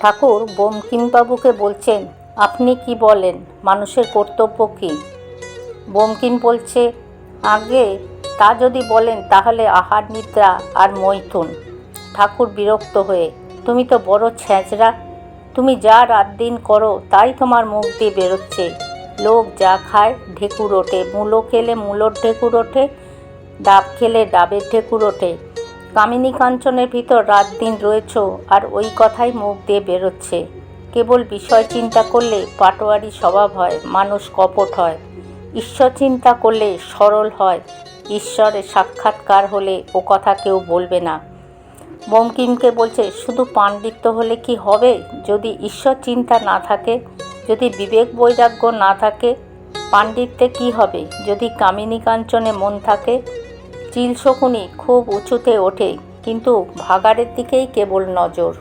ঠাকুর বঙ্কিমবাবুকে বলছেন, আপনি কি বলেন? মানুষের কর্তব্য কী? বঙ্কিম বলছে, আগে তা যদি বলেন তাহলে আহার নিদ্রা আর মৈথুন। ঠাকুর বিরক্ত হয়ে, তুমি তো বড় ছ্যাঁচড়া। তুমি যা রাত দিন করো, তাই তোমার মুখ দিয়ে বেরোচ্ছে। লোক যা খায় ঢেকুর ওঠে, মূলো খেলে মূলোর ঢেকুর ওঠে, ডাব খেলে ডাবের ঢেকুর ওঠে। কামিনী কাঞ্চনের ভিতর রাত দিন রয়েছ আর ওই কথাই মুখ দিয়ে বেরোচ্ছে। কেবল বিষয় চিন্তা করলে পাটোয়ারি স্বভাব হয়, মানুষ কপট হয়। ঈশ্বর চিন্তা করলে সরল হয়। ঈশ্বরের সাক্ষাৎকার হলে ও কথা কেউ বলবে না। বঙ্কিমকে বলছে, শুধু পাণ্ডিত্য হলে কি হবে? যদি ঈশ্বর চিন্তা না থাকে, যদি বিবেক বৈরাগ্য না থাকে, পাণ্ডিত্যে কি হবে? যদি কামিনী কাঞ্চনে মন থাকে চিল শকুনি খুব উঁচুতে ওঠে কিন্তু ভাগাড়ের দিকেই কেবল নজর।